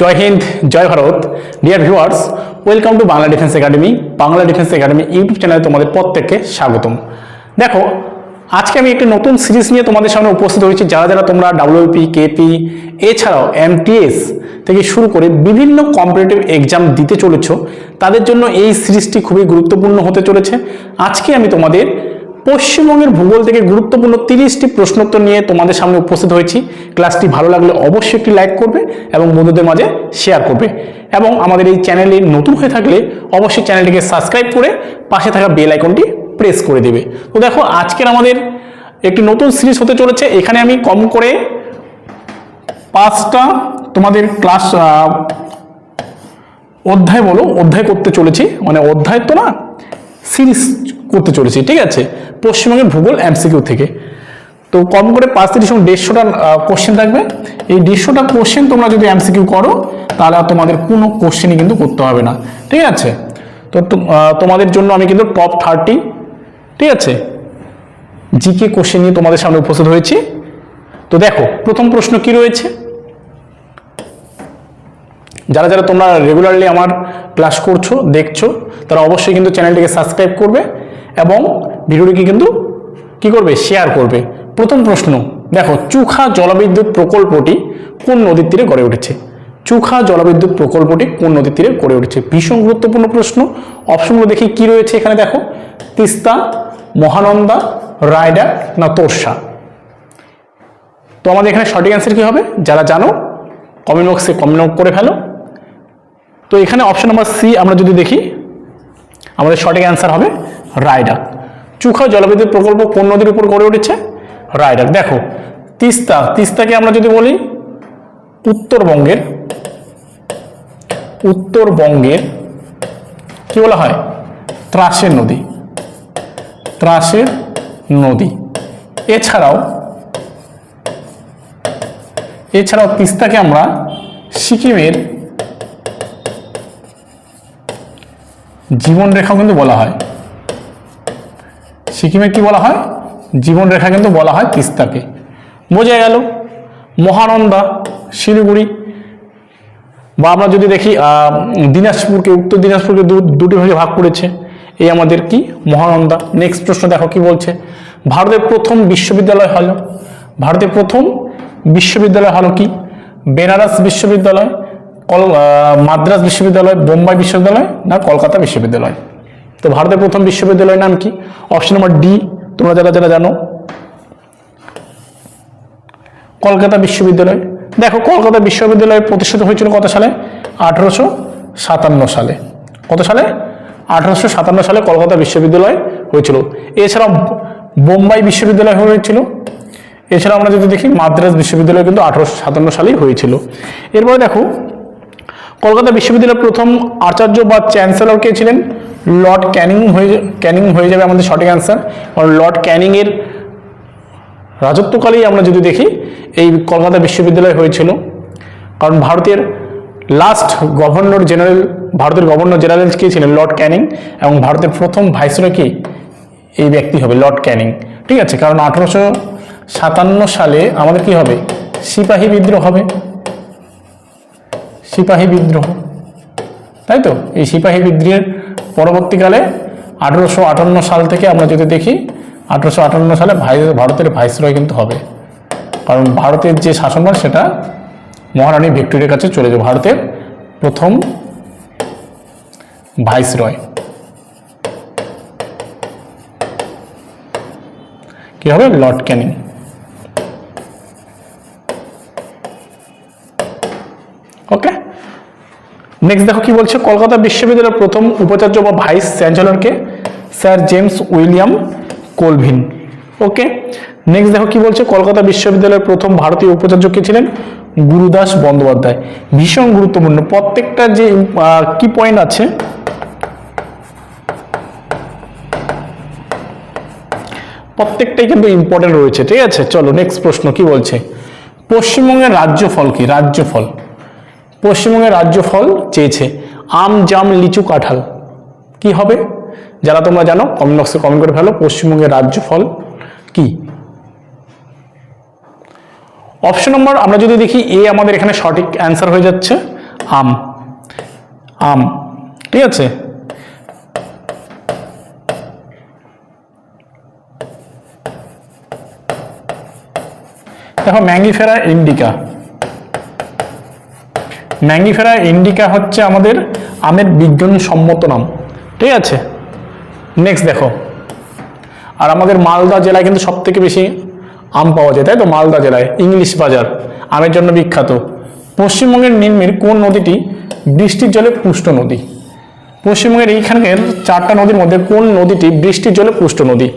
Joy Hind, Joy Bharat. Dear viewers welcome to Bangla defence academy Bangla defence academy YouTube চ্যানেলে তোমাদের প্রত্যেককে স্বাগতম। দেখো, আজকে আমি একটি নতুন সিরিজ নিয়ে তোমাদের সামনে উপস্থিত হয়েছি, যারা যারা তোমরা ডাব্লিউপি কেপি এছাড়াও এমটিএস থেকে শুরু করে বিভিন্ন কম্পিটিটিভ এক্সাম দিতে চলেছ, তাদের জন্য এই সিরিজটি খুবই গুরুত্বপূর্ণ হতে চলেছে। আজকে আমি তোমাদের পশ্চিমবঙ্গের ভূগোল থেকে গুরুত্বপূর্ণ তিরিশটি প্রশ্নোত্তর নিয়ে তোমাদের সামনে উপস্থিত হয়েছি। ক্লাসটি ভালো লাগলে অবশ্যই একটি লাইক করবে এবং বন্ধুদের মাঝে শেয়ার করবে। এবং আমাদের এই চ্যানেলে নতুন হয়ে থাকলে অবশ্যই চ্যানেলটিকে সাবস্ক্রাইব করে পাশে থাকা বেল আইকনটি প্রেস করে দেবে। তো দেখো, আজকের আমাদের একটি নতুন সিরিজ হতে চলেছে। এখানে আমি কম করে পাঁচটা তোমাদের ক্লাস অধ্যায় বলো, অধ্যায় করতে চলেছি। মানে অধ্যায় তো না সিরিজ করতে চলেছি, ঠিক আছে? পশ্চিমবঙ্গের ভূগোল এমসিকিউ থেকে। তো কম করে পাঁচ তিরিশ এবং দেড়শোটা কোশ্চেন থাকবে। এই দেড়শোটা কোশ্চেন তোমরা যদি এমসিকিউ করো, তাহলে তোমাদের কোনো কোশ্চেনই কিন্তু করতে হবে না, ঠিক আছে? তো তোমাদের জন্য আমি কিন্তু টপ থার্টি ঠিক আছে? জিকে কোশ্চেন নিয়ে তোমাদের সামনে উপস্থিত হয়েছি। তো দেখো, প্রথম প্রশ্ন কি রয়েছে? যারা যারা তোমরা রেগুলারলি আমার ক্লাস করছ, দেখছ, তারা অবশ্যই কিন্তু চ্যানেলটিকে সাবস্ক্রাইব করবে এবং ভিডিওটিকে কিন্তু কি করবে? শেয়ার করবে। প্রথম প্রশ্ন, দেখো, চুখা জলবিদ্যুৎ প্রকল্পটি কোন নদীর তীরে গড়ে উঠেছে? চুখা জলবিদ্যুৎ প্রকল্পটি কোন নদীর তীরে গড়ে উঠেছে? ভীষণ গুরুত্বপূর্ণ প্রশ্ন। অপশনগুলো দেখি কি রয়েছে এখানে, দেখো, তিস্তা, মহানন্দা, রায়ডা না তোরসা? তো আমাদের এখানে সঠিক অ্যান্সার কি হবে? যারা জানো কমেন্ট বক্সে কমেন্ট করে ফেলো। তো এখানে অপশন নাম্বার সি আমরা যদি দেখি, আমাদের সঠিক অ্যান্সার হবে রায়ডাক। চুখা জলবিদ্যুৎ প্রকল্প কোন নদীর উপর গড়ে উঠেছে? রায়ডাক। দেখো, তিস্তা, তিস্তাকে আমরা যদি বলি, উত্তরবঙ্গের উত্তরবঙ্গের, কি বলা হয়? ত্রাসের নদী। ত্রাসের নদী। এছাড়াও এছাড়াও তিস্তাকে আমরা সিকিমের জীবন রেখাও কিন্তু বলা হয়। সিকিমে কি বলা হয়? জীবন রেখা কিন্তু বলা হয় তিস্তাকে। বোঝা গেল, মহানন্দা, শিলিগুড়ি, বা আমরা যদি দেখি দিনাজপুরকে, উত্তর দিনাজপুরকে দুটি ভাগে ভাগ করেছে। এই আমাদের কি? মহানন্দা। নেক্সট প্রশ্ন দেখো কি বলছে? ভারতের প্রথম বিশ্ববিদ্যালয় হলো, ভারতের প্রথম বিশ্ববিদ্যালয় হলো কি? বেনারস বিশ্ববিদ্যালয় মাদ্রাস বিশ্ববিদ্যালয়, বোম্বাই বিশ্ববিদ্যালয় না কলকাতা বিশ্ববিদ্যালয়? তো ভারতের প্রথম বিশ্ববিদ্যালয়ের নাম কি? অপশন নম্বর ডি তোমরা যারা যারা জানো। কলকাতা বিশ্ববিদ্যালয়। দেখো, কলকাতা বিশ্ববিদ্যালয় প্রতিষ্ঠিত হয়েছিল কত সালে? আঠারোশো সাতান্ন সালে। কত সালে? আঠারোশো সাতান্ন সালে কলকাতা বিশ্ববিদ্যালয় হয়েছিল। এছাড়াও বোম্বাই বিশ্ববিদ্যালয় হয়েছিল। এছাড়া আমরা যদি দেখি, মাদ্রাস বিশ্ববিদ্যালয় কিন্তু আঠারোশো সাতান্ন সালেই হয়েছিল। এরপরে দেখো কলকাতা বিশ্ববিদ্যালয়ের প্রথম আচার্য বা চ্যান্সেলর কে ছিলেন? লর্ড ক্যানিং হয়ে ক্যানিং হয়ে যাবে আমাদের সঠিক অ্যান্সার কারণ লর্ড ক্যানিংয়ের রাজত্বকালেই আমরা যদি দেখি, এই কলকাতা বিশ্ববিদ্যালয় হয়েছিল। কারণ ভারতের লাস্ট গভর্নর জেনারেল ভারতের গভর্নর জেনারেল কে ছিলেন? লর্ড ক্যানিং এবং ভারতের প্রথম ভাইসরয় কি এই ব্যক্তি হবে, লর্ড ক্যানিং। ঠিক আছে? কারণ আঠারোশো সাতান্ন সালে আমাদের কি হবে? সিপাহী বিদ্রোহ হবে। সিপাহী বিদ্রোহ। তাই তো এই সিপাহী বিদ্রোহের পরবর্তীকালে আঠেরোশো আটান্ন সাল থেকে আমরা যদি দেখি, আঠেরোশো আটান্ন সালে ভাই ভারতের ভাইসরয় কিন্তু হবে। কারণ ভারতের যে শাসনভার সেটা মহারানী ভিক্টোরিয়ার কাছে চলে যাবে, ভারতের প্রথম ভাইসরয়। কী হবে? লর্ড ক্যানিং। ওকে নেক্সট দেখো কি বলছে, কলকাতা বিশ্ববিদ্যালয়ের প্রথম উপাচার্য বা vice চ্যান্সেলরকে sir James William Colvin. Okay next দেখো কি বলছে, কলকাতা বিশ্ববিদ্যালয়ের প্রথম ভারতীয় উপাচার্য কে ছিলেন? গুরুদাস বন্দ্যোপাধ্যায়। ভীষণ গুরুত্বপূর্ণ। প্রত্যেকটা যে কি পয়েন্ট আছে, প্রত্যেকটাই কিন্তু ইম্পর্টেন্ট রয়েছে। ঠিক আছে? চলো নেক্সট প্রশ্ন কি বলছে? পশ্চিমবঙ্গের রাজ্যফল কি? রাজ্যফল। পশ্চিমবঙ্গের রাজ্য ফল চেয়েছে আম, জাম, লিচু, কাঁঠাল। কি হবে? যারা তোমরা জানো কমেন্ট বক্সে কমেন্ট করে ফেলো, পশ্চিমবঙ্গের রাজ্য ফল কি? অপশন নম্বর আমরা যদি দেখি এ আমাদের এখানে সঠিক অ্যান্সার হয়ে যাচ্ছে, আম। আম, ঠিক আছে? দেখো, ম্যাঙ্গিফেরা, ইন্ডিকা। ম্যাঙ্গিফেরা ইন্ডিকা হচ্ছে আমাদের আমের বিজ্ঞানসম্মত নাম। ঠিক আছে? নেক্সট দেখো। আর আমাদের মালদা জেলায় কিন্তু সব থেকে বেশি আম পাওয়া যায়, তাই তো? মালদা জেলায়, ইংলিশ বাজার, আমের জন্য বিখ্যাত। পশ্চিমবঙ্গের নিম্নের কোন নদীটি বৃষ্টির জলে পুষ্ট নদী? পশ্চিমবঙ্গের এইখানকার চারটা নদীর মধ্যে কোন নদীটি বৃষ্টির জলে পুষ্ট নদী?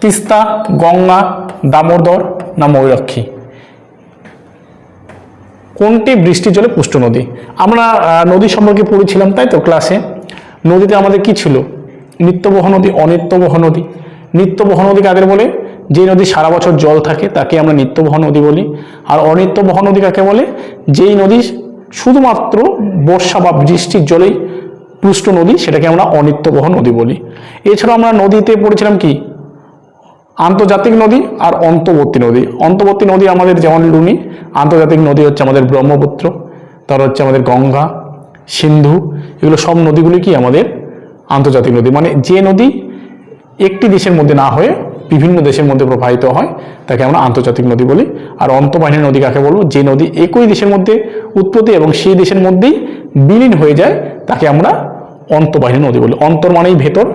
তিস্তা, গঙ্গা, দামোদর না ময়ূরাক্ষী? কোনটি বৃষ্টির জলে পুষ্ট নদী? আমরা নদী সম্পর্কে পড়েছিলাম তাই তো ক্লাসে নদীতে আমাদের কি ছিল? নিত্যবহ নদী, অনিত্যবহ নদী। নিত্যবহ নদী কাদের বলে? যে নদী সারা বছর জল থাকে, তাকে আমরা নিত্যবহ নদী বলি। আর অনিত্যবহ নদী কাকে বলে? যেই নদী শুধুমাত্র বর্ষা বা বৃষ্টির জলেই পুষ্ট নদী, সেটাকে আমরা অনিত্যবহ নদী বলি। এছাড়াও আমরা নদীতে পড়েছিলাম কি? আন্তর্জাতিক নদী আর অন্তর্বর্তী নদী। অন্তর্বর্তী নদী আমাদের যেমন লুনি আন্তর্জাতিক নদী হচ্ছে আমাদের ব্রহ্মপুত্র, তার হচ্ছে আমাদের গঙ্গা, সিন্ধু, এগুলো সব নদীগুলি কি আমাদের আন্তর্জাতিক নদী। মানে যে নদী একটি দেশের মধ্যে না হয়ে বিভিন্ন দেশের মধ্যে প্রবাহিত হয়, তাকে আমরা আন্তর্জাতিক নদী বলি। আর অন্তঃবাহিনী নদী কাকে বলব? যে নদী একই দেশের মধ্যে উৎপত্তি এবং সেই দেশের মধ্যেই বিলীন হয়ে যায়, তাকে আমরা অন্তঃবাহিনী নদী বলি। অন্তর মানেই ভেতর।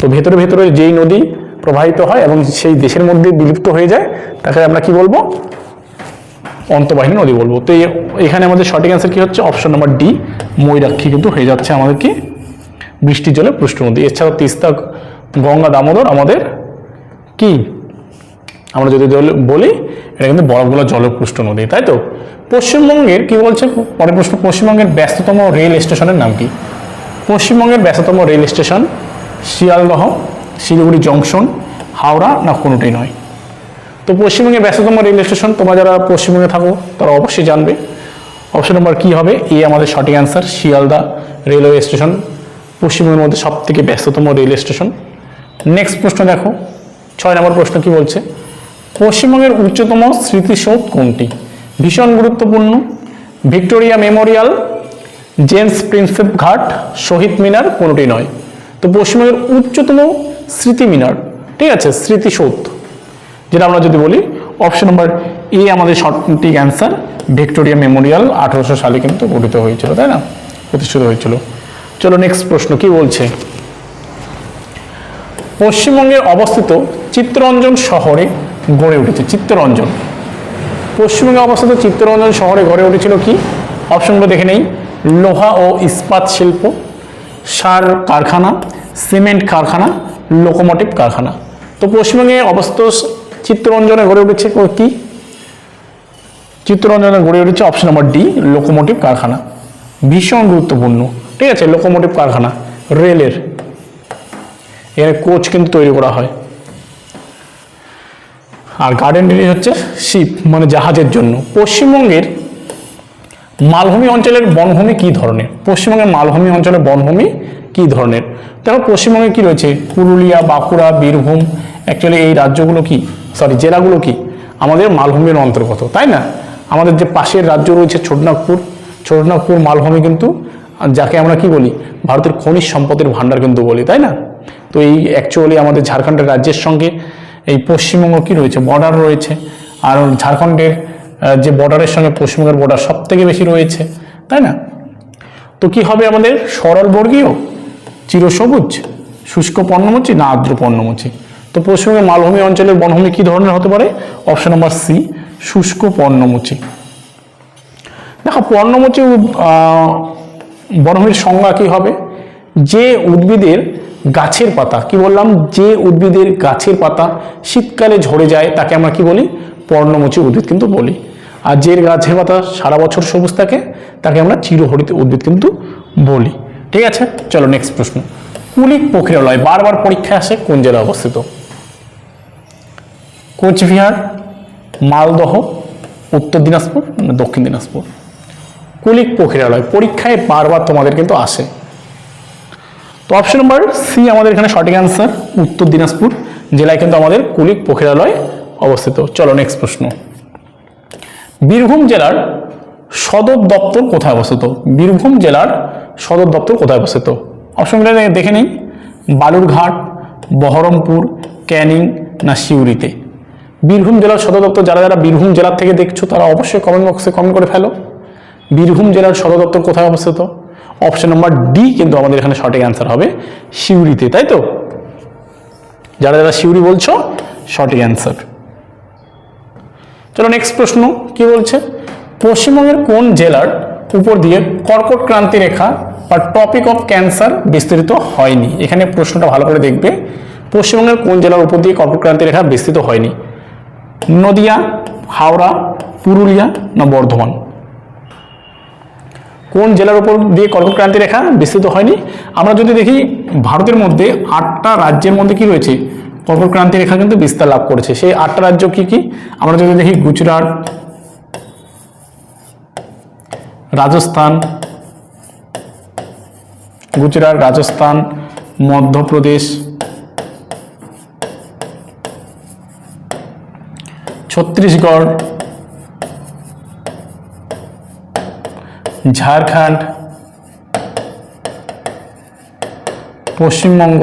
তো ভেতরে ভেতরে যেই নদী প্রবাহিত হয় এবং সেই দেশের মধ্যে বিলুপ্ত হয়ে যায়, তাকে আমরা কি বলব? অন্তঃবাহিনী নদী বলব। তো এখানে আমাদের সঠিক অ্যান্সার কি হচ্ছে? অপশন নাম্বার ডি ময়ূরাক্ষী কিন্তু হয়ে যাচ্ছে আমাদের কি? বৃষ্টির জলে পুষ্ট নদী। এছাড়াও তিস্তা, গঙ্গা, দামোদর আমাদের কি? আমরা যদি বলি, এটা কিন্তু বরফগুলো জলপুষ্ট নদী, তাই তো? পশ্চিমবঙ্গের কি বলছে পরের প্রশ্ন, পশ্চিমবঙ্গের ব্যস্ততম রেল স্টেশনের নাম কি? পশ্চিমবঙ্গের ব্যস্ততম rail station Sealdah Siliguri junction, Howrah না কোনোটাই নয়। তো পশ্চিমবঙ্গের ব্যস্ততম রেল স্টেশন, তোমরা যারা পশ্চিমবঙ্গে থাকো, তারা অবশ্যই জানবে। অপশন নম্বর কী হবে? এ আমাদের সঠিক অ্যান্সার শিয়ালদা রেলওয়ে স্টেশন, পশ্চিমবঙ্গের মধ্যে সব থেকে ব্যস্ততম রেল স্টেশন। নেক্সট প্রশ্ন দেখো। ছয় নম্বর প্রশ্ন কি বলছে? পশ্চিমবঙ্গের উচ্চতম স্মৃতিসৌধ কোনটি? ভীষণ গুরুত্বপূর্ণ। ভিক্টোরিয়া মেমোরিয়াল, জেমস প্রিন্সেপ ঘাট, শহীদ মিনার কোনোটি নয়। তো পশ্চিমবঙ্গের উচ্চতম স্মৃতি মিনার। ঠিক আছে স্মৃতিসৌধ যেটা আমরা যদি বলি অপশন নম্বর এ আমাদের সঠিক অ্যান্সার ভিক্টোরিয়া মেমোরিয়াল আঠারোশো সালে কিন্তু গঠিত হয়েছিল, তাই না? প্রতিষ্ঠিত হয়েছিল। চলো নেক্সট প্রশ্ন, কি বলছে? পশ্চিমবঙ্গে অবস্থিত চিত্তরঞ্জন শহরে গড়ে উঠেছে, চিত্তরঞ্জন। পশ্চিমবঙ্গে অবস্থিত চিত্তরঞ্জন শহরে গড়ে উঠেছিল কি? অপশনগুলো দেখে নেই। লোহা ও ইস্পাত শিল্প, সার কারখানা সিমেন্ট কারখানা লোকোমোটিভ কারখানা। তো পশ্চিমবঙ্গে অবস্থিত চিত্তরঞ্জনে গড়ে উঠেছে কো- কি? চিত্তরঞ্জনে গড়ে উঠেছে অপশন নম্বর ডি লোকোমোটিভ কারখানা। ভীষণ গুরুত্বপূর্ণ। ঠিক আছে লোকোমোটিভ কারখানা রেলের এর কোচ কিন্তু তৈরি করা হয়। আর গার্ডেন হচ্ছে শিপ মানে জাহাজের জন্য। পশ্চিমবঙ্গের মালভূমি অঞ্চলের বনভূমি কি ধরনের? পশ্চিমবঙ্গের মালভূমি অঞ্চলের বনভূমি কি ধরনের? দেখো পশ্চিমবঙ্গে কি রয়েছে? পুরুলিয়া, বাঁকুড়া, বীরভূম অ্যাকচুয়ালি এই রাজ্যগুলো কি? সরি জেলাগুলো কি? আমাদের মালভূমির অন্তর্গত, তাই না? আমাদের যে পাশের রাজ্য রয়েছে ছোটনাগপুর ছোটনাগপুর মালভূমি কিন্তু, যাকে আমরা কি বলি? ভারতের খনিজ সম্পদের ভাণ্ডার কিন্তু বলি, তাই না? তো এই অ্যাকচুয়ালি আমাদের ঝাড়খণ্ডের রাজ্যের সঙ্গে এই পশ্চিমবঙ্গ কি রয়েছে? বর্ডার রয়েছে। আর ঝাড়খণ্ডের যে বর্ডারের সঙ্গে পশ্চিমবঙ্গের বর্ডার সব থেকে বেশি রয়েছে, তাই না? তো কি হবে আমাদের? সরল বর্গীয় চিরসবুজ, শুষ্ক পর্ণমোচী, না আর্দ্র পর্ণমোচী। তো পশ্চিমবঙ্গের মালভূমি অঞ্চলের বনভূমি কি ধরনের হতে পারে? অপশন নম্বর সি শুষ্ক পর্ণমোচী। দেখো, পর্ণমোচী বনভূমির সংজ্ঞা কি হবে? যে উদ্ভিদের গাছের পাতা, কি বললাম? যে উদ্ভিদের গাছের পাতা শীতকালে ঝরে যায়, তাকে আমরা কি বলি? পর্ণমোচী উদ্ভিদ কিন্তু বলি। আর যে গাছের পাতা সারা বছর সবুজ থাকে, তাকে আমরা চিরহরিত উদ্ভিদ কিন্তু বলি। ঠিক আছে? চলো নেক্সট প্রশ্ন। কুলিক প্রক্রিয়ালয় বারবার পরীক্ষায় আসে কোন জেলায় অবস্থিত? কোচবিহার, মালদহ, উত্তর দিনাজপুর দক্ষিণ দিনাজপুর? কুলিক প্রক্রিয়ালয় পরীক্ষায় বারবার তোমাদের কিন্তু আসে। তো অপশন নম্বর সি আমাদের এখানে সঠিক অ্যান্সার উত্তর দিনাজপুর, জেলায় কিন্তু আমাদের কুলিক প্রক্রিয়ালয় অবস্থিত। চলো নেক্সট প্রশ্ন। বীরভূম জেলার সদর দপ্তর কোথায় অবস্থিত? বীরভূম জেলার সদর দপ্তর কোথায় অবস্থিত? অপশনগুলো দেখে নিই। বালুরঘাট, বহরমপুর, ক্যানিং, না সিউড়িতে। বীরভূম জেলার সদর দপ্তর যারা যারা বীরভূম জেলার থেকে দেখছ, তারা অবশ্যই কমেন্ট বক্সে কমেন্ট করে ফেলো। বীরভূম জেলার সদর দপ্তর কোথায় অবস্থিত? অপশন নম্বর ডি কিন্তু আমাদের এখানে সঠিক অ্যান্সার হবে সিউড়িতে, তাই তো? যারা যারা সিউড়ি বলছো, সঠিক অ্যান্সার চলো নেক্সট প্রশ্ন, কি বলছে? পশ্চিমবঙ্গের কোন জেলার উপর দিয়ে কর্কট ক্রান্তি রেখা বা টপিক অফ ক্যান্সার বিস্তৃত হয়নি? এখানে প্রশ্নটা ভালো করে দেখবে। পশ্চিমবঙ্গের কোন জেলার উপর দিয়ে কর্কট ক্রান্তি রেখা বিস্তৃত হয়নি? নদিয়া, হাওড়া, পুরুলিয়া না বর্ধমান? কোন জেলার উপর দিয়ে কর্কট ক্রান্তি রেখা বিস্তৃত হয়নি? আমরা যদি দেখি, ভারতের মধ্যে আটটা রাজ্যের মধ্যে কি রয়েছে? কর্কট ক্রান্তি রেখা কিন্তু বিস্তার লাভ করেছে। সেই আটটা রাজ্য কি কি? আমরা যদি দেখি, গুজরাট রাজস্থান গুজরাট রাজস্থান মধ্যপ্রদেশ। ছত্তিশগড় ঝাড়খণ্ড পশ্চিমবঙ্গ।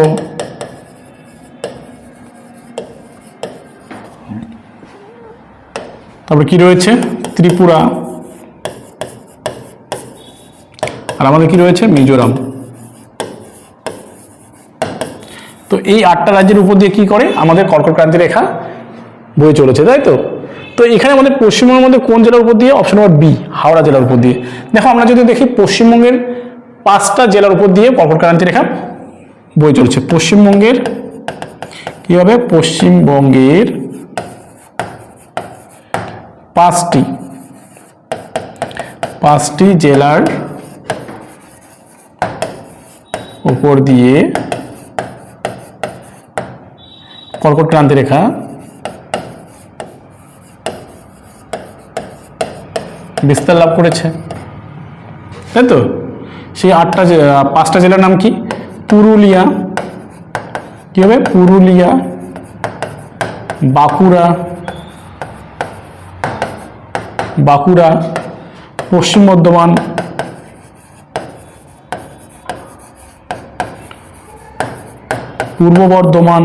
তারপরে কি রয়েছে? ত্রিপুরা। আর আমাদের কি রয়েছে? মিজোরাম। তো এই আটটা রাজ্যের উপর দিয়ে কি করে? আমাদের কর্কট ক্রান্তি রেখা বয়ে চলেছে, তাই তো? তো এখানে আমাদের পশ্চিমবঙ্গের মধ্যে কোন জেলার উপর দিয়ে? অপশন নম্বর বি হাওড়া জেলার উপর দিয়ে। দেখো, আমরা যদি দেখি পশ্চিমবঙ্গের পাঁচটা জেলার উপর দিয়ে কর্কট ক্রান্তি রেখা বয়ে চলেছে। পশ্চিমবঙ্গের কি হবে? পশ্চিমবঙ্গের পাঁচটি পাঁচটি জেলার উপর দিয়ে কর্কট ক্রান্তি রেখা, বিস্তার লাভ করেছে। তাই তো? সেই আটটা পাঁচটা জেলার নাম কি? পুরুলিয়া। কি হবে? পুরুলিয়া, বাঁকুড়া বাঁকুড়া, পশ্চিম বর্ধমান পূর্ব বর্ধমান।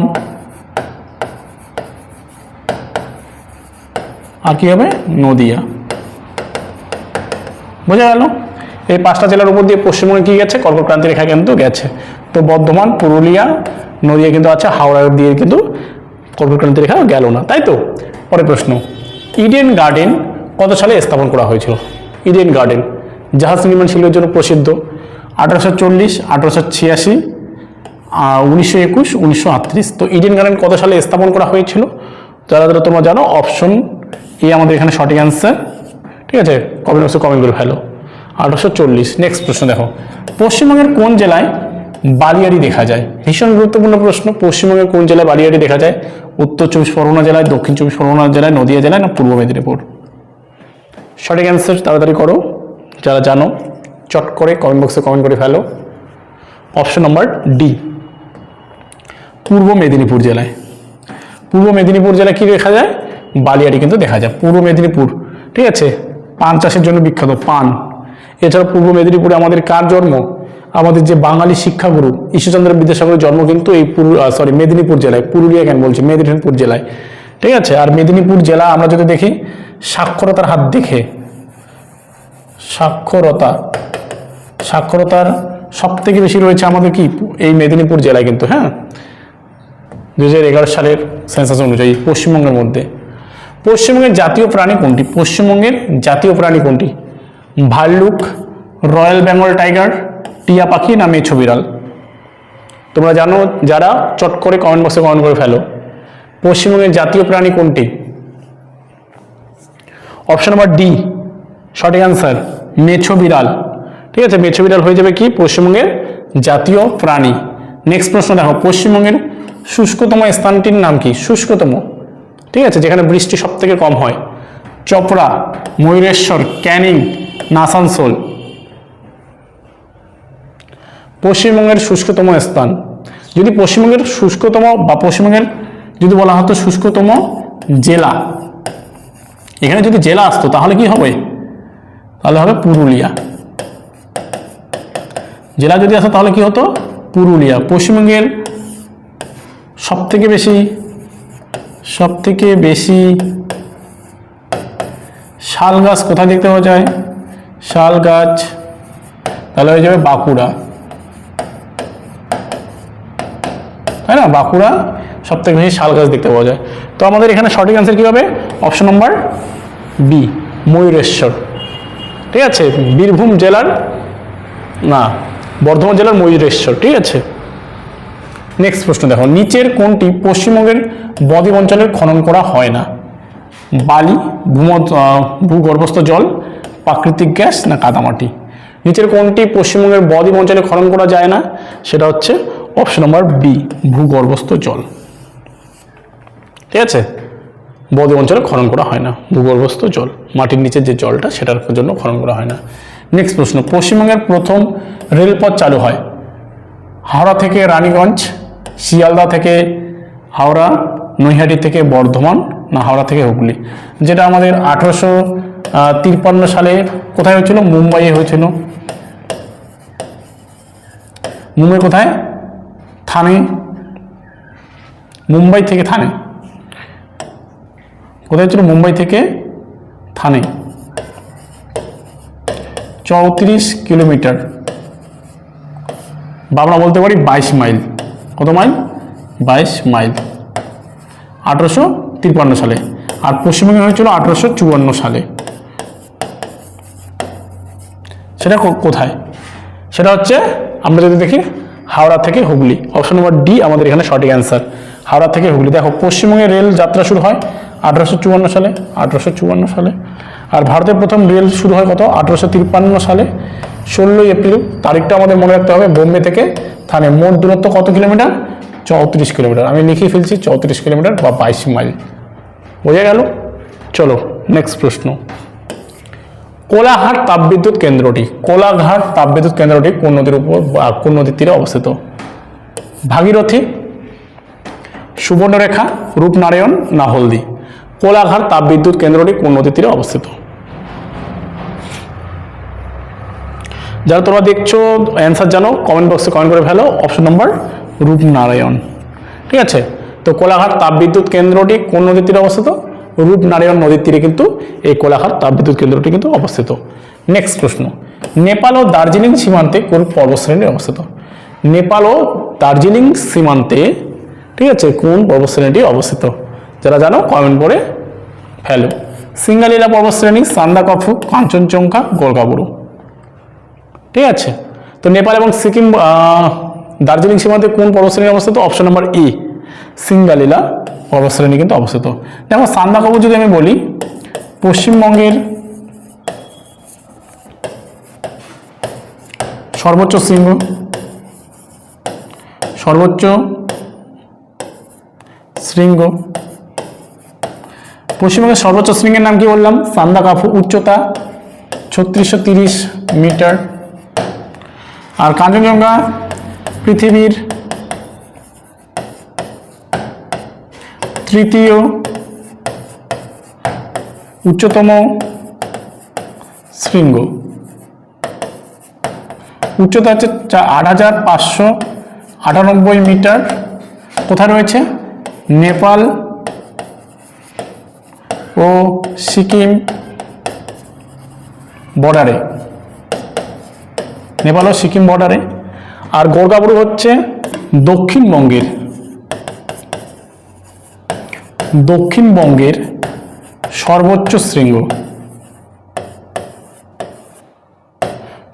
আর কি হবে? নদিয়া। বোঝা গেল? এই পাঁচটা জেলার উপর দিয়ে পশ্চিমবঙ্গে কি গেছে? কর্কট ক্রান্তি রেখা কিন্তু গেছে। তো বর্ধমান, পুরুলিয়া, নদিয়া কিন্তু আছে, হাওড়া দিয়ে কিন্তু কর্কট ক্রান্তি রেখা গেল না। তাই তো? পরের প্রশ্ন। ইডেন গার্ডেন কত সালে স্থাপন করা হয়েছিল? Eden garden. জাহাজ নির্মাণ শিল্পের জন্য প্রসিদ্ধ। আঠারোশো চল্লিশ, আঠারোশো ছিয়াশি উনিশশো একুশ, উনিশশো আটত্রিশ। তো ইডেন গার্ডেন কত সালে স্থাপন করা হয়েছিল? যারা যারা তোমরা জানো, অপশন এ আমাদের এখানে সঠিক অ্যান্সার ঠিক আছে? কমেন্ট বক্সে কমেন্ট করে ফেলো। আঠারোশো চল্লিশ নেক্সট প্রশ্ন দেখো। পশ্চিমবঙ্গের কোন জেলায় বালিয়াড়ি দেখা যায়? ভীষণ গুরুত্বপূর্ণ প্রশ্ন। পশ্চিমবঙ্গের কোন জেলায় বালিয়াড়ি দেখা যায়? উত্তর চব্বিশ পরগনা জেলায়, দক্ষিণ চব্বিশ পরগনা জেলায়, নদিয়া জেলায় না পূর্ব মেদিনীপুর? সঠিক অ্যান্সার তাড়াতাড়ি করো। যারা জানো, চট করে কমেন্ট বক্সে কমেন্ট করে ফেলো। অপশন নম্বর ডি পূর্ব মেদিনীপুর জেলায়। পূর্ব মেদিনীপুর জেলায় কি দেখা যায়? বালিয়াড়ি কিন্তু দেখা যায়। পূর্ব মেদিনীপুর, ঠিক আছে? পান চাষের জন্য বিখ্যাত পান। এছাড়া পূর্ব মেদিনীপুরে আমাদের কার জন্ম? আমাদের যে বাঙালি শিক্ষাগুরু ঈশ্বরচন্দ্র বিদ্যাসাগরের জন্ম কিন্তু এই পুরু সরি মেদিনীপুর জেলায়, পুরুলিয়া কেন বলছি? মেদিনীপুর জেলায়, ঠিক আছে? আর মেদিনীপুর জেলা আমরা যদি দেখি, সাক্ষরতার হাত দেখে, সাক্ষরতা, সাক্ষরতার সব থেকে বেশি রয়েছে আমাদের কি? এই মেদিনীপুর জেলায় কিন্তু হ্যাঁ? দু হাজার এগারো সালের সেন্সাস অনুযায়ী পশ্চিমবঙ্গের মধ্যে। পশ্চিমবঙ্গের জাতীয় প্রাণী কোনটি? পশ্চিমবঙ্গের জাতীয় প্রাণী কোনটি? ভাল্লুক, রয়্যাল বেঙ্গল টাইগার, টিয়া পাখি না মেছো বিড়াল? তোমরা জানো, যারা চট করে কমেন্ট বক্সে কমেন্ট করে ফেলো। পশ্চিমবঙ্গের জাতীয় প্রাণী কোনটি? অপশন নাম্বার ডি সঠিক অ্যান্সার মেছো বিড়াল। ঠিক আছে, মেছো বিড়াল হয়ে যাবে কি? পশ্চিমবঙ্গের জাতীয় প্রাণী। নেক্সট প্রশ্ন দেখো, পশ্চিমবঙ্গের শুষ্কতম স্থানটির নাম কি? শুষ্কতম। ঠিক আছে, যেখানে বৃষ্টি সব থেকে কম হয়। চপড়া, ময়ূরেশ্বর, ক্যানিং, নাসানসোল। পশ্চিমবঙ্গের শুষ্কতম স্থান। যদি পশ্চিমবঙ্গের শুষ্কতম বা পশ্চিমবঙ্গের যদি বলা হতো শুষ্কতম জেলা। এখানে যদি জেলা আসতো, তাহলে কি হবে? তাহলে হবে পুরুলিয়া। জেলা যদি আসে, তাহলে কি হতো? পুরুলিয়া। পশ্চিমবঙ্গের সব থেকে বেশি, সবথেকে বেশি শাল গাছ কোথায় দেখতে পাওয়া যায়? শাল গাছ, তাহলে হয়ে যাবে বাঁকুড়া। তাই না? বাঁকুড়া সবথেকে বেশি শাল গাছ দেখতে পাওয়া যায়। তো আমাদের এখানে সঠিক অ্যান্সার কী হবে? Option number B Mayureshwar. ঠিক আছে? বীরভূম জেলার, না, বর্ধমান জেলার ময়ূরেশ্বর। ঠিক আছে? নেক্সট প্রশ্ন দেখো নিচের কোনটি পশ্চিমবঙ্গের বদ্বীপ অঞ্চলের খনন করা হয় না? বালি আহ, ভূগর্ভস্থ জল প্রাকৃতিক গ্যাস না কাদামাটি? নিচের কোনটি পশ্চিমবঙ্গের বদ্বীপ অঞ্চলে খনন করা যায় না? সেটা হচ্ছে অপশন নম্বর বি ভূগর্ভস্থ জল। ঠিক আছে? বদ্বীপ অঞ্চলে খনন করা হয় না ভূগর্ভস্থ জল মাটির নিচের যে জলটা সেটার জন্য খনন করা হয় না। নেক্সট প্রশ্ন পশ্চিমবঙ্গের প্রথম রেলপথ চালু হয় হাওড়া থেকে রানীগঞ্জ শিয়ালদা থেকে হাওড়া, নৈহাটি থেকে বর্ধমান, না হাওড়া থেকে হুগলি। যেটা আমাদের আঠেরোশো তিপ্পান্ন সালে কোথায় হয়েছিল? মুম্বাইয়ে হয়েছিল। মুম্বাই কোথায়? থানে। মুম্বাই থেকে থানে। কোথায় ছিল মুম্বাই থেকে থানে। চৌত্রিশ কিলোমিটার। বা আমরা বলতে পারি বাইশ মাইল। কত মাইল? বাইশ মাইল। আঠেরোশো তিপ্পান্ন সালে। আর পশ্চিমবঙ্গে হয়েছিল আঠেরোশো চুয়ান্ন সালে। সেটা কোথায়? সেটা হচ্ছে, আমরা যদি দেখি, হাওড়া থেকে হুগলি। অপশন নম্বর ডি আমাদের এখানে সঠিক অ্যান্সার হাওড়া থেকে হুগলি। দেখো, পশ্চিমবঙ্গে রেল যাত্রা শুরু হয় আঠেরোশো চুয়ান্ন সালে, আঠেরোশো চুয়ান্ন সালে। আর ভারতের প্রথম রেল শুরু হয় কত? আঠেরোশো তিপ্পান্ন সালে। ষোলোই এপ্রিল, তারিখটা আমাদের মনে রাখতে হবে, বোম্বে থেকে থানে। মোট দূরত্ব কত কিলোমিটার? চৌত্রিশ কিলোমিটার। আমি লিখে ফেলছি, চৌত্রিশ কিলোমিটার বা বাইশ মাইল। বোঝা গেল? চলো নেক্সট প্রশ্ন। কোলাঘাট তাপবিদ্যুৎ কেন্দ্রটি, কোলাঘাট তাপবিদ্যুৎ কেন্দ্রটি কোন নদীর উপর বা কোন নদীর তীরে অবস্থিত? ভাগীরথী সুবর্ণরেখা, রূপনারায়ণ না হলদি? কোলাঘাট তাপবিদ্যুৎ কেন্দ্রটি কোন নদীর তীরে অবস্থিত? যারা তোমরা দেখছ অ্যান্সার জানো কমেন্ট বক্সে কমেন্ট করে ফেলো অপশন নম্বর রূপনারায়ণ। ঠিক আছে? তো কোলাঘাট তাপবিদ্যুৎ কেন্দ্রটি কোন নদীর তীরে অবস্থিত? রূপনারায়ণ নদীর তীরে কিন্তু এই কোলাঘাট তাপবিদ্যুৎ কেন্দ্রটি কিন্তু অবস্থিত। নেক্সট প্রশ্ন, নেপাল ও দার্জিলিং সীমান্তে কোন পর্বশ্রেণী অবস্থিত? নেপাল ও দার্জিলিং সীমান্তে ঠিক আছে? কোন পর্বতশ্রেণীটি অবস্থিত? যারা জানো কমেন্ট করে ফেলো সিঙ্গালীলা পর্বতশ্রেণী সান্দাকফু কাঞ্চনজঙ্ঘা, গোলগাবুরু। ঠিক আছে? তো নেপাল এবং সিকিম দার্জিলিং সীমান্তে কোন পর্বতশ্রেণী অবস্থিত? অপশন নাম্বার ই সিঙ্গালীলা পর্বতশ্রেণী কিন্তু অবস্থিত। দেখো সান্দাকফু যদি আমি বলি, পশ্চিমবঙ্গের সর্বোচ্চ শৃঙ্গ সর্বোচ্চ শৃঙ্গ। পশ্চিমবঙ্গের সর্বোচ্চ শৃঙ্গের নাম কি বললাম? সান্দাকাফু উচ্চতা ছত্রিশশো তিরিশ মিটার। আর কাঞ্চনজঙ্ঘা পৃথিবীর তৃতীয় উচ্চতম শৃঙ্গ। উচ্চতা হচ্ছে আট হাজার পাঁচশো আটানব্বই মিটার। কোথায় রয়েছে? নেপাল ও সিকিম বর্ডারে। নেপাল ও সিকিম বর্ডারে। আর গোরগাবুরু হচ্ছে দক্ষিণবঙ্গের। দক্ষিণবঙ্গের সর্বোচ্চ শৃঙ্গ।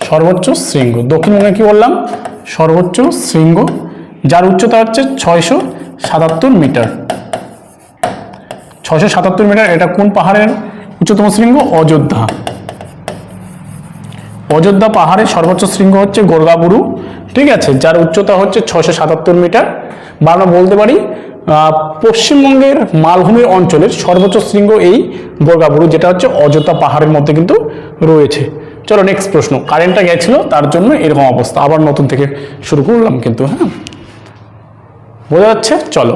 সর্বোচ্চ শৃঙ্গ। দক্ষিণবঙ্গে কি বললাম? সর্বোচ্চ শৃঙ্গ। যার উচ্চতা হচ্ছে ছয়শো সাতাত্তর মিটার। ছশো সাতাত্তর মিটার, এটা কোন পাহাড়ের? উচ্চতম শৃঙ্গ অযোধ্যা। অযোধ্যা পাহাড়ের সর্বোচ্চ শৃঙ্গ হচ্ছে গোরগাবুরু, ঠিক আছে? যার উচ্চতা হচ্ছে ছশো সাতাত্তর মিটার। বা আমরা বলতে পারি পশ্চিমবঙ্গের মালভূমি অঞ্চলের সর্বোচ্চ শৃঙ্গ এই গোরগাবুরু, যেটা হচ্ছে অযোধ্যা পাহাড়ের মধ্যে কিন্তু রয়েছে। চলো নেক্সট প্রশ্ন। কারেন্টটা গেছিল, তার জন্য এরকম অবস্থা। আবার নতুন থেকে শুরু করলাম কিন্তু হ্যাঁ? বোঝা যাচ্ছে? চলো।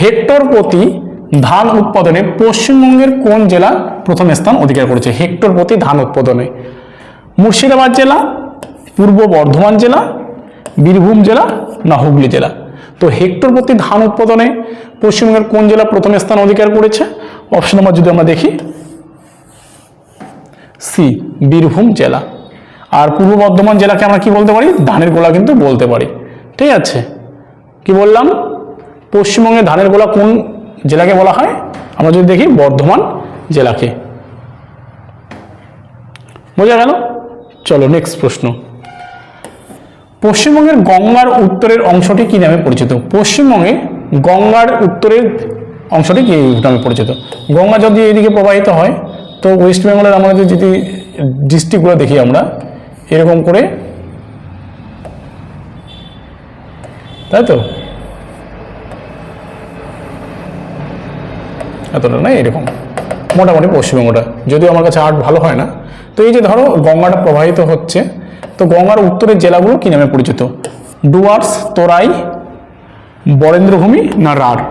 হেক্টর প্রতি ধান উৎপাদনে পশ্চিমবঙ্গের কোন জেলা প্রথম স্থান অধিকার করেছে? হেক্টর প্রতি ধান উৎপাদনে। মুর্শিদাবাদ জেলা, পূর্ব বর্ধমান জেলা, বীরভূম জেলা, না হুগলি জেলা। তো হেক্টর প্রতি ধান উৎপাদনে পশ্চিমবঙ্গের কোন জেলা প্রথম স্থান অধিকার করেছে? অপশন নাম্বার যদি আমরা দেখি, সি, বীরভূম জেলা। আর পূর্ব বর্ধমান জেলাকে আমরা কি বলতে পারি? ধানের গোলা কিন্তু বলতে পারি। ঠিক আছে? কি বললাম? পশ্চিমবঙ্গে ধানের গোলা কোন জেলাকে বলা হয়? আমরা যদি দেখি বর্ধমান জেলাকে। বোঝা গেল? চলো নেক্সট প্রশ্ন। পশ্চিমবঙ্গের গঙ্গার উত্তরের অংশটি কি নামে পরিচিত? পশ্চিমবঙ্গে গঙ্গার উত্তরের অংশটি কি নামে পরিচিত? গঙ্গা যদি এদিকে প্রবাহিত হয়, তো ওয়েস্ট বেঙ্গলের আমাদের যদি ডিস্ট্রিক্টগুলো দেখি আমরা, এরকম করে তাই তো? এতটা না এরকম। মোটামুটি পশ্চিমবঙ্গটা। যদিও আমার কাছে আর্ট ভালো হয় না। তো এই যে ধরো গঙ্গাটা প্রবাহিত হচ্ছে, তো গঙ্গার উত্তরের জেলাগুলো কী নামে পরিচিত? ডুয়ার্স, তোরাই, বরেন্দ্রভূমি না রাঢ়?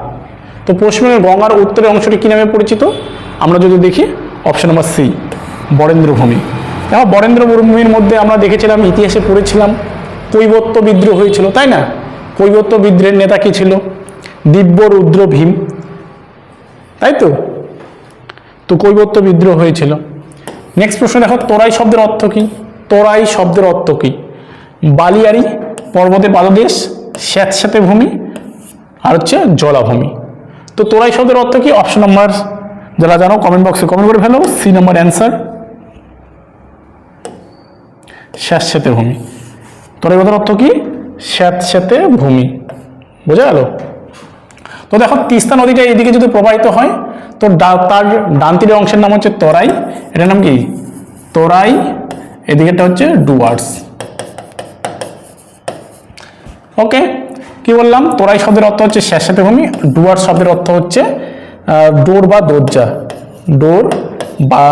তো পশ্চিমবঙ্গের গঙ্গার উত্তরের অংশটি কী নামে পরিচিত? আমরা যদি দেখি অপশন নাম্বার সি বরেন্দ্রভূমি। এবার বরেন্দ্রভূমির মধ্যে আমরা দেখেছিলাম, ইতিহাসে পড়েছিলাম, কৈবত্য বিদ্রোহ হয়েছিল, তাই না? কৈবত্য বিদ্রোহের নেতা কি ছিল? দিব্য রুদ্র ভীম। তাই তো? তো কৈবত্য বিদ্রোহ হয়েছিল। নেক্সট প্রশ্ন দেখো, তোরাই শব্দের অর্থ কী? তোরাই শব্দের অর্থ কী? বালিয়ারি, পর্বতে পাদদেশ, স্যাঁতস্যাঁতে ভূমি, আর হচ্ছে জলাভূমি। তো তোরাই শব্দের অর্থ কি? অপশন নাম্বার যারা জানো কমেন্ট বক্সে কমেন্ট করে ফেলো। সি নাম্বার অ্যান্সার স্যাঁতস্যাঁতে ভূমি। তোরাই কথার অর্থ কি? স্যাঁতস্যাঁতে ভূমি। বোঝা গেল? তো দেখো, তিস্তা নদীটা এইদিকে যদি প্রবাহিত হয়, তো তার ডান তীরের অংশের নাম হচ্ছে তরাই। এটার নাম কি? তরাই। এদিকেটা হচ্ছে ডুয়ার্স। ওকে, কি বললাম? তোরাই শব্দের অর্থ হচ্ছে স্যাঁতস্যাঁতে ভূমি, ডুয়ার্স শব্দের অর্থ হচ্ছে ডোর বা দরজা। ডোর বা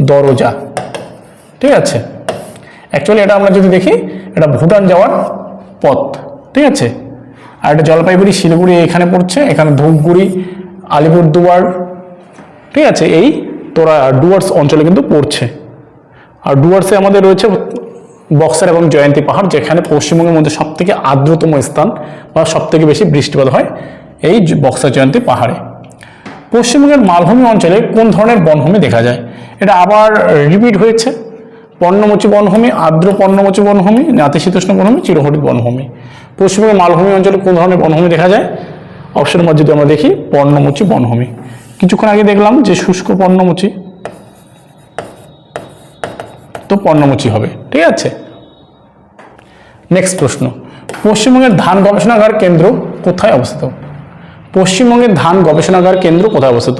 দরজা। ঠিক আছে? অ্যাকচুয়ালি এটা আমরা যদি দেখি, এটা ভুটান যাওয়ার পথ, ঠিক আছে? আর এটা জলপাইগুড়ি, শিলিগুড়ি এখানে পড়ছে, এখানে ধূপগুড়ি, আলিপুরদুয়ার, ঠিক আছে? এই তোরা ডুয়ার্স অঞ্চলে কিন্তু পড়ছে। আর ডুয়ার্সে আমাদের রয়েছে বক্সার এবং জয়ন্তী পাহাড়, যেখানে পশ্চিমবঙ্গের মধ্যে সব থেকে আর্দ্রতম স্থান বা সব থেকে বেশি বৃষ্টিপাত হয় এই বক্সার জয়ন্তী পাহাড়ে। পশ্চিমবঙ্গের মালভূমি অঞ্চলে কোন ধরনের বনভূমি দেখা যায়? এটা আবার রিপিট হয়েছে। পর্ণমোচী বনভূমি, আর্দ্র পর্ণমোচী বনভূমি নাতিশীতোষ্ণ বনভূমি, চিরহরিত বনভূমি। পশ্চিমবঙ্গের মালভূমি অঞ্চলে কোন ধরনের বনভূমি দেখা যায়? অপশন নম্বর যদি আমরা দেখি পর্ণমোচী বনভূমি। কিছুক্ষণ আগে দেখলাম যে শুষ্ক পর্ণমোচী তো পর্ণমোচী হবে, ঠিক আছে? নেক্সট প্রশ্ন। পশ্চিমবঙ্গের ধান গবেষণাগার কেন্দ্র কোথায় অবস্থিত? পশ্চিমবঙ্গের ধান গবেষণাগার কেন্দ্র কোথায় অবস্থিত?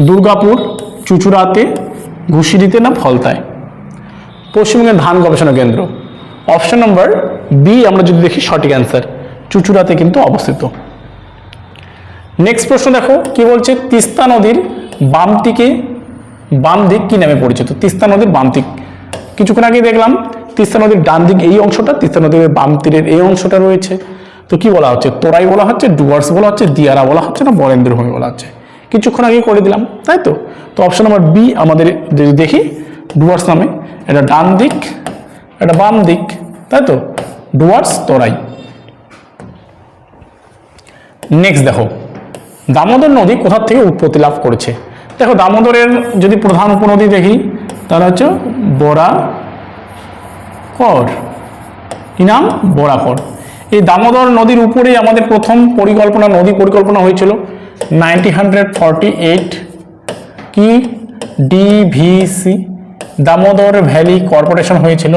দুর্গাপুর, চুচুড়াতে ঘুষিরিতে না ফলতায়? পশ্চিমবঙ্গের ধান গবেষণা কেন্দ্র। অপশন নম্বর বি আমরা যদি দেখি সঠিক অ্যান্সার চুচুড়াতে কিন্তু অবস্থিত। নেক্সট প্রশ্ন দেখো, কি বলছে? তিস্তা নদীর বাম দিকে, বাম দিক কি নামে পরিচিত? তিস্তা নদীর বাম দিক। কিছুক্ষণ আগে দেখলাম, তিস্তা নদীর ডান দিক এই অংশটা, তিস্তা নদীর বাম তীরের এই অংশটা রয়েছে। তো কি বলা হচ্ছে? তোরাই বলা হচ্ছে, ডুয়ার্স বলা হচ্ছে, দিয়ারা বলা হচ্ছে, না বরেন্দ্রভূমি বলা হচ্ছে? কিছুক্ষণ আগে করে দিলাম, তাই তো? তো অপশন নাম্বার বি আমাদের যদি দেখি, ডুয়ার্স নামে এটা ডান দিক, এটা বাম দিক, তাই তো? ডুয়ার্স তোরাই। নেক্সট দেখো, দামোদর নদী কোথা থেকে উৎপত্তি লাভ করেছে? দেখো, দামোদরের যদি প্রধান উপনদী দেখি, তাহলে হচ্ছে বরা কর। কি নাম? বরাকর এই দামোদর নদীর উপরেই আমাদের প্রথম পরিকল্পনা, নদী পরিকল্পনা হয়েছিল নাইনটিন হান্ড্রেড ফর্টি এইট কি ডিভিসি দামোদর ভ্যালি কর্পোরেশন হয়েছিল।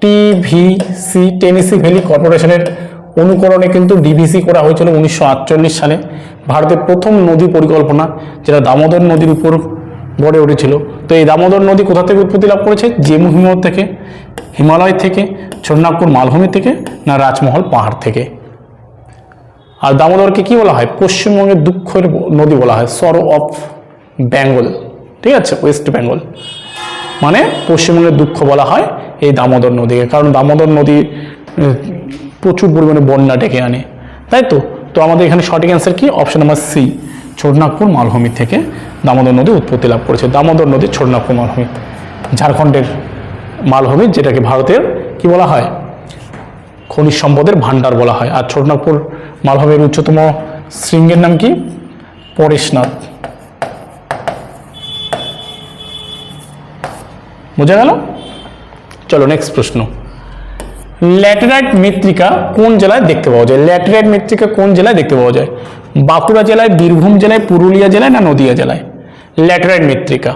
টিভিসি, টেনিসি ভ্যালি কর্পোরেশনের অনুকরণে কিন্তু ডিভিসি করা হয়েছিল উনিশশো আটচল্লিশ সালে। ভারতের প্রথম নদী পরিকল্পনা, যেটা দামোদর নদীর উপর গড়ে উঠেছিল। তো এই দামোদর নদী কোথা থেকে উৎপত্তি লাভ করেছে? জেমু হিমর থেকে, হিমালয় থেকে ছোটনাগপুর মালভূমি থেকে না রাজমহল পাহাড় থেকে? আর দামোদরকে কি বলা হয়? পশ্চিমবঙ্গের দুঃখের নদী বলা হয়, সরো অফ বেঙ্গল। ঠিক আছে ওয়েস্ট বেঙ্গল। মানে পশ্চিমবঙ্গের দুঃখ বলা হয় এই দামোদর নদীকে, কারণ দামোদর নদী প্রচুর পরিমাণে বন্যা ডেকে আনে, তাই তো? তো আমাদের এখানে সঠিক অ্যান্সার কি? অপশন নাম্বার সি ছোটনাগপুর মালভূমি থেকে দামোদর নদী উৎপত্তি লাভ করেছে। দামোদর নদী ছোটনাগপুর মালভূমি, ঝাড়খণ্ডের মালভূমি, যেটাকে ভারতের কি বলা হয়? খনিজ সম্পদের ভাণ্ডার বলা হয়। আর ছোটনাগপুর মালভূমির উচ্চতম শৃঙ্গের নাম কি? পরেশনাথ। বোঝা গেল? চলো নেক্সট প্রশ্ন। ল্যাটেরাইট মৃত্তিকা কোন জেলায় দেখতে পাওয়া যায়? ল্যাটেরাইট মৃত্তিকা কোন জেলায় দেখতে পাওয়া যায়? বাঁকুড়া জেলায়, বীরভূম জেলায়, পুরুলিয়া জেলায় না নদিয়া জেলায়? ল্যাটেরাইট মৃত্তিকা।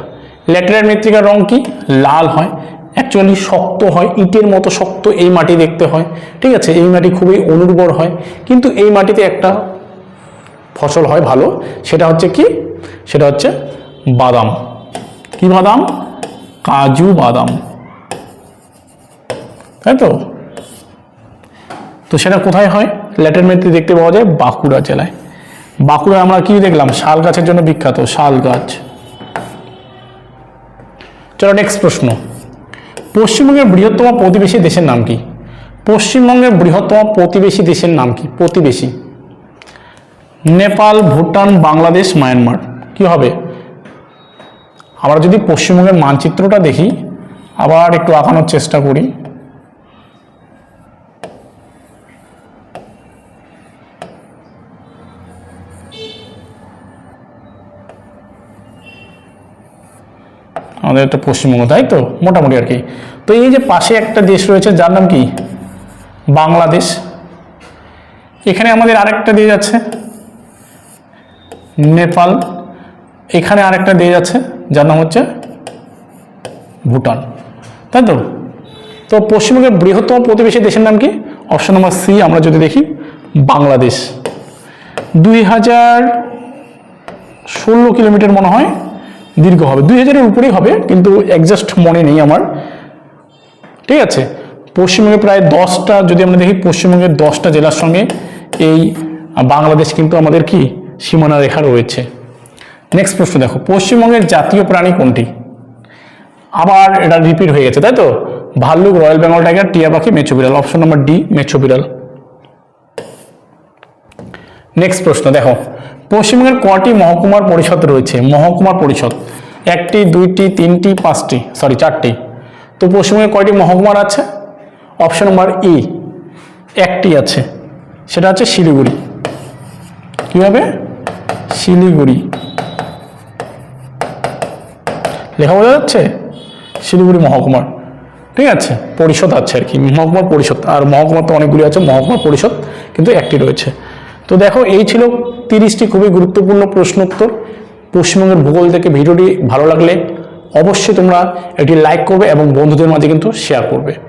ল্যাটেরাইট মৃত্তিকার রং কি? লাল হয়। অ্যাকচুয়ালি শক্ত হয়, ইটের মতো শক্ত এই মাটি দেখতে হয়। ঠিক আছে, এই মাটি খুবই অনুর্বর হয়। কিন্তু এই মাটিতে একটা ফসল হয় ভালো, সেটা হচ্ছে কি? সেটা হচ্ছে বাদাম। কি বাদাম? কাজু বাদাম। তাই তো? তো সেটা কোথায় হয়? ল্যাটের মেত্রি দেখতে পাওয়া যায় বাঁকুড়া জেলায়। বাঁকুড়ায় আমরা কি দেখলাম? শাল গাছের জন্য বিখ্যাত শাল গাছ। চলো নেক্সট প্রশ্ন। পশ্চিমবঙ্গের বৃহত্তম প্রতিবেশী দেশের নাম কি? পশ্চিমবঙ্গের বৃহত্তম প্রতিবেশী দেশের নাম কি? প্রতিবেশী। নেপাল, ভুটান, বাংলাদেশ, মায়ানমার। কি হবে? আমরা যদি পশ্চিমবঙ্গের মানচিত্রটা দেখি, আবার একটু আঁকানোর চেষ্টা করি। আমাদের একটা পশ্চিমবঙ্গ, তাই তো? মোটামুটি আর কি। তো এই যে পাশে একটা দেশ রয়েছে, যার নাম কি? বাংলাদেশ। এখানে আমাদের আরেকটা দেশ আছে, নেপাল। এখানে আরেকটা দেশ আছে, যার নাম হচ্ছে ভুটান। তাই তো? তো পশ্চিমবঙ্গের বৃহত্তম প্রতিবেশী দেশের নাম কি? অপশন নাম্বার সি, আমরা যদি দেখি, বাংলাদেশ। দুই হাজার ষোলো কিলোমিটার মনে হয়, দীর্ঘ হবে। দুই হাজারের উপরেই হবে, কিন্তু একজাস্ট মনে নেই আমার। ঠিক আছে? পশ্চিমবঙ্গে প্রায় দশটা, যদি আমরা দেখি পশ্চিমবঙ্গের দশটা জেলার সঙ্গে এই বাংলাদেশ কিন্তু আমাদের কি? সীমানা রেখা রয়েছে। নেক্সট প্রশ্ন দেখো, পশ্চিমবঙ্গের জাতীয় প্রাণী কোনটি? আবার এটা রিপিট হয়ে গেছে তাই তো ভাল্লুক, রয়্যাল বেঙ্গল টাইগার, টিয়া পাখি, মেছো বিড়াল। অপশন নাম্বার ডি মেছো বিড়াল। নেক্সট প্রশ্ন দেখো, পশ্চিমবঙ্গের কটি মহকুমার পরিষদ রয়েছে? মহকুমার পরিষদ, একটি, দুইটি, তিনটি, পাঁচটি সরি চারটি। তো পশ্চিমবঙ্গের কয়টি মহকুমার আছে? অপশন নাম্বার ই একটি আছে, সেটা হচ্ছে শিলিগুড়ি। কী হবে? শিলিগুড়ি। লেখা বোঝা যাচ্ছে? শিলিগুড়ি মহকুমার। ঠিক আছে? পরিষদ আছে আর কি। মহকুমার পরিষদ। আর মহকুমার তো অনেকগুলি আছে, মহকুমার পরিষদ কিন্তু একটি রয়েছে। তো দেখো, এই ছিল তিরিশটি খুবই গুরুত্বপূর্ণ প্রশ্ন উত্তর। পশ্চিমবঙ্গের ভূগোল থেকে ভিডিওটি ভালো লাগলে অবশ্যই তোমরা এটি লাইক করবে এবং বন্ধুদের মাঝে কিন্তু শেয়ার করবে।